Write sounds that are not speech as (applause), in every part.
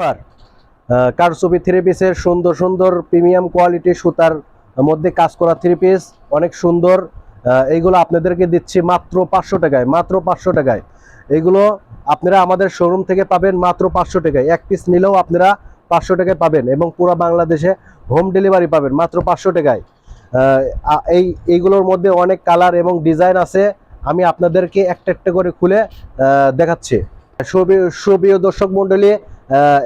Offer. কারচুপি three পিসের সুন্দর সুন্দর প্রিমিয়াম কোয়ালিটি সুতার মধ্যে কাজ করা থ্রি পিস অনেক সুন্দর। এইগুলো আপনাদেরকে দিচ্ছি মাত্র পাঁচশো টাকায়, মাত্র পাঁচশো টাকায়। এগুলো আপনারা আমাদের শোরুম থেকে পাবেন মাত্র পাঁচশো টাকায়। এক পিস নিলেও আপনারা পাঁচশো টাকায় পাবেন এবং পুরো বাংলাদেশে হোম ডেলিভারি পাবেন মাত্র পাঁচশো টাকায়। এই, এইগুলোর মধ্যে অনেক কালার এবং ডিজাইন আছে। আমি আপনাদেরকে একটা একটা করে খুলে দেখাচ্ছি। সুপ্রিয় দর্শক মণ্ডলী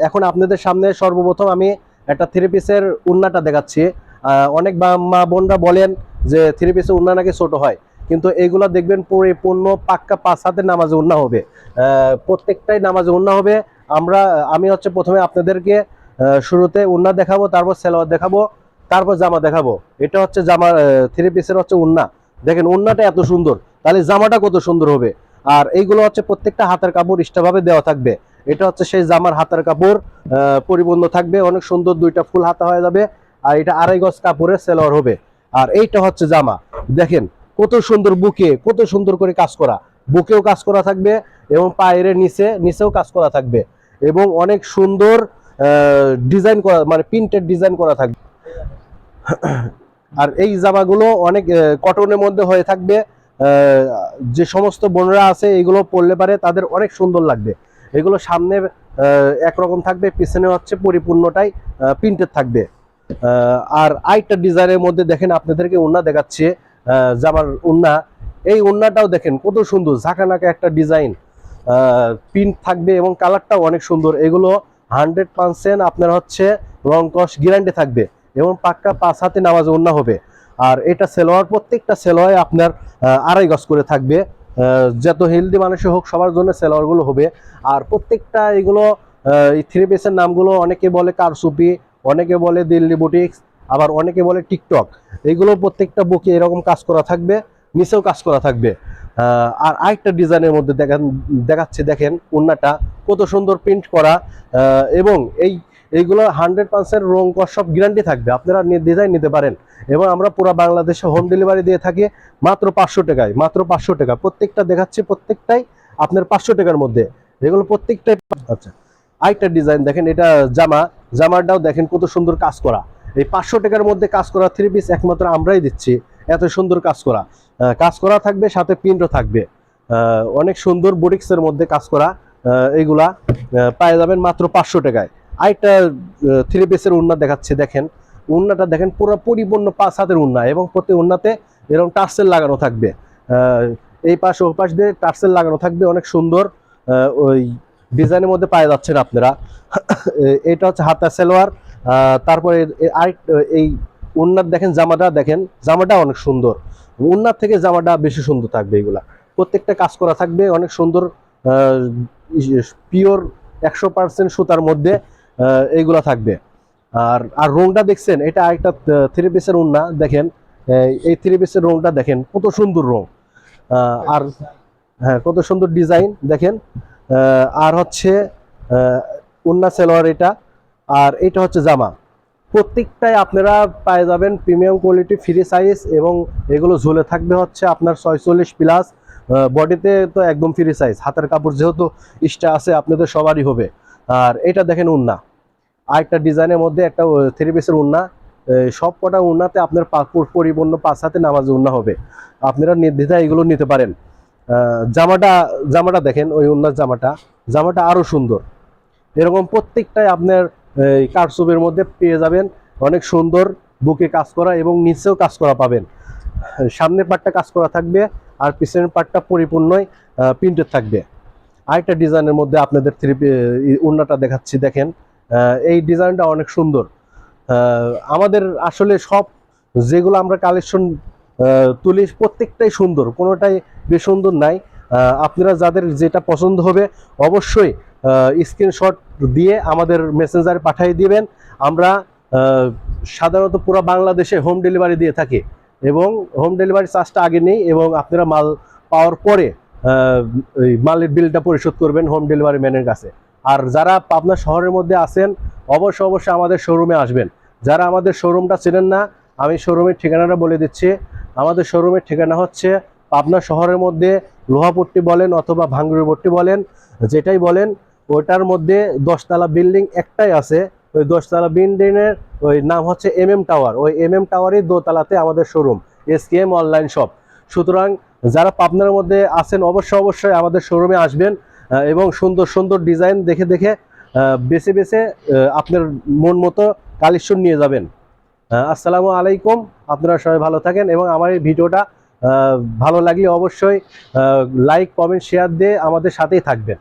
এখন আপনাদের সামনে সর্বপ্রথম আমি একটা থ্রি পিসের উন্নাটা দেখাচ্ছি। অনেক মা বোনরা বলেন যে থ্রি পিসের উন্না নাকি ছোট হয়। কিন্তু এইগুলো দেখবেন পরিপূর্ণ পাক্কা পাঁচ হাতের নামাজে উন্না হবে। প্রত্যেকটাই নামাজে উন্না হবে। আমরা, আমি হচ্ছে প্রথমে আপনাদেরকে শুরুতে উন্না দেখাবো, তারপর সেলোয়ার দেখাবো, তারপর জামা দেখাবো। এটা হচ্ছে জামা থ্রি পিসের হচ্ছে উন্না। দেখেন উন্নাটা এত সুন্দর। তাহলে জামাটা কত সুন্দর হবে? আর এইগুলো হচ্ছে প্রত্যেকটা হাতের কাপড় ইষ্টভাবে দেওয়া থাকবে। এটা হচ্ছে সেই জামার হাতার কাপড় পরিপূর্ণ থাকবে, অনেক সুন্দর দুইটা ফুল হাতা হয়ে যাবে, আর এটা আড়াই গজ কাপড়ের সেলোয়ার হবে। আর এইটা হচ্ছে জামা। দেখেন, কত সুন্দর বুকে, কত সুন্দর করে কাজ করা। বুকেও কাজ করা থাকবে এবং পায়ের নিচে, নিচেও কাজ করা থাকবে। এবং অনেক সুন্দর ডিজাইন করা মানে প্রিন্টেড ডিজাইন করা থাকবে। আর এই জামাগুলো অনেক কটনের মধ্যে হয়ে থাকবে। যে সমস্ত বোনরা আছে, এগুলো পরলে পারে তাদের অনেক সুন্দর লাগবে। এগুলো সামনে একরকম থাকবে, পিছনে হচ্ছে পরিপূর্ণটাই প্রিন্টেড থাকবে। আর আরেকটা ডিজাইনের মধ্যে দেখেন আপনাদেরকে উন্না দেখাচ্ছে জামার উন্না এই উন্নাটাও দেখেন কত সুন্দর, ঝাঁকানাকা একটা ডিজাইন প্রিন্ট থাকবে এবং কালারটাও অনেক সুন্দর। এগুলো হান্ড্রেড পার্সেন্ট আপনার হচ্ছে রং কস গ্যারান্টি থাকবে এবং পাক্কা পাঁচ হাতে নামাজ উন্না হবে। আর এটা সেলোয়ার প্রত্যেকটা সেলোয়ার আপনার আড়াই গজ করে থাকবে। যত হেলদি মানুষই হোক, সবার জন্য সেলোয়ারগুলো হবে। আর প্রত্যেকটা এগুলো থ্রি পিসের নামগুলো অনেকে বলে কারসুপি অনেকে বলে দিল্লি বুটিক্স আবার অনেকে বলে টিকটক। এইগুলো প্রত্যেকটা বুকে এরকম কাজ করা থাকবে, নিচেও কাজ করা থাকবে। আর আরেকটা ডিজাইনের মধ্যে দেখেন দেখাচ্ছে, দেখেন উন্নাটা, কত সুন্দর প্রিন্ট করা। এবং এই এইগুলো হান্ড্রেড পার্সেন্ট রং সব গ্যারান্টি থাকবে। আপনারা ডিজাইন নিতে পারেন। এবং আমরা পুরো বাংলাদেশে হোম ডেলিভারি দিয়ে থাকি মাত্র পাঁচশো টাকায়, মাত্র পাঁচশো টাকা। প্রত্যেকটা দেখাচ্ছি, প্রত্যেকটাই আপনার পাঁচশো টাকার মধ্যে। এগুলো প্রত্যেকটাই আচ্ছা আরেকটা ডিজাইন দেখেন, এটা জামা। জামাটাও দেখেন কত সুন্দর কাজ করা। এই পাঁচশো টাকার মধ্যে কাজ করা থ্রি পিস একমাত্র আমরাই দিচ্ছি। এত সুন্দর কাজ করা। কাজ করা থাকবে, সাথে প্রিন্টও থাকবে। অনেক সুন্দর বুটিক্সের মধ্যে কাজ করা। এইগুলা পাওয়া যাবেন মাত্র পাঁচশো টাকায়। আরেকটা থ্রি পিসের উন্না দেখাচ্ছে, দেখেন। উন্নাটা দেখেন, পুরো পরিপূর্ণ পাঁচ হাতের উন্না এবং প্রতি উন্নাতে এরকম টার্সেল লাগানো থাকবে। এই পাশ ও পাশ দিয়ে টার্সেল লাগানো থাকবে, অনেক সুন্দর। ওই ডিজাইনের মধ্যে পাওয়া যাচ্ছেন আপনারা। (coughs) এটা হচ্ছে হাতা সালোয়ার। তারপরে আরেক, এই উন্নার দেখেন জামাটা দেখেন, জামাটা অনেক সুন্দর। উন্নার থেকে জামাটা বেশি সুন্দর থাকবে এগুলা। প্রত্যেকটা কাজ করা থাকবে, অনেক সুন্দর পিওর একশো পার্সেন্ট সুতার মধ্যে। এইগুলা থাকবে। আর আর রংটা দেখছেন, এটা আরেকটা থ্রি পিসের উন্না দেখেন। এই- থ্রি পিসের রংটা দেখেন, কত সুন্দর রং। আর হ্যাঁ কত সুন্দর ডিজাইন, দেখেন। আর হচ্ছে উন্না সেলোয়ার এটা, আর এটা হচ্ছে জামা। প্রত্যেকটাই আপনারা পেয়ে যাবেন প্রিমিয়াম কোয়ালিটি ফ্রি সাইজ এবং এগুলো ঝুলে থাকবে হচ্ছে আপনার ছয়চল্লিশ প্লাস বডিতে তো একদম ফ্রি সাইজ হাতের কাপড় যেহেতু ইস্টা আছে, আপনাদের সবারই হবে। আর এটা দেখেন উন্না। আরেকটা ডিজাইনের মধ্যে একটা থ্রি পিসের উন্না। সব কটা উন্নাতে আপনার পাকুর পরিপূর্ণ, পাঁচ হাতে নামাজ উন্না হবে। আপনারা নির্দ্বিধায় এগুলো নিতে পারেন। জামাটা জামাটা দেখেন, ওই উন্নার জামাটা। জামাটা আরও সুন্দর। এরকম প্রত্যেকটাই আপনার কারসুপের মধ্যে পেয়ে যাবেন। অনেক সুন্দর বুকে কাজ করা এবং নিচেও কাজ করা পাবেন। সামনের পাটটা কাজ করা থাকবে আর পিছনের পাটটা পরিপূর্ণই প্রিন্টেড থাকবে। আরেকটা ডিজাইনের মধ্যে আপনাদের থ্রি উন্নাটা দেখাচ্ছি, দেখেন। এই ডিজাইনটা অনেক সুন্দর। আমাদের আসলে সব যেগুলো আমরা কালেকশন তুলি প্রত্যেকটাই সুন্দর, কোনোটাই বেসুন্দর নাই। আপনারা যাদের যেটা পছন্দ হবে অবশ্যই স্ক্রিনশট দিয়ে আমাদের মেসেঞ্জারে পাঠিয়ে দিবেন। আমরা সাধারণত পুরো বাংলাদেশে হোম ডেলিভারি দিয়ে থাকি এবং হোম ডেলিভারি চার্জটা আগে নেই এবং আপনারা মাল পাওয়ার পরে মালের বিলটা পরিশোধ করবেন হোম ডেলিভারি ম্যানের কাছে। আর যারা পাবনা শহরের মধ্যে আছেন, অবশ্যই অবশ্যই আমাদের শোরুমে আসবেন। যারা আমাদের শোরুমটা চেনেন না, আমি শোরুমের ঠিকানাটা বলে দিচ্ছি। আমাদের শোরুমের ঠিকানা হচ্ছে পাবনা শহরের মধ্যে লোহাপট্টি বলেন অথবা ভাঙ্গুরপট্টি বলেন, যেটাই বলেন, ওটার মধ্যে দশতলা বিল্ডিং একটাই আছে। ওই দশতলা বিল্ডিংয়ের ওই নাম হচ্ছে এম এম টাওয়ার। ওই এম এম টাওয়ারই দোতলাতে আমাদের showroom. S K M online shop. সুতরাং যারা পাবনার মধ্যে আছেন, অবশ্যই অবশ্যই আমাদের শোরুমে আসবেন এবং সুন্দর সুন্দর ডিজাইন দেখে দেখে বেছে বেছে আপনার মন মতো কালেকশন নিয়ে যাবেন। আসসালামু আলাইকুম, আপনারা সবাই ভালো থাকেন, এবং আমার এই ভিডিওটা ভালো লাগলে অবশ্যই লাইক কমেন্ট শেয়ার দিয়ে আমাদের সাথেই থাকবেন।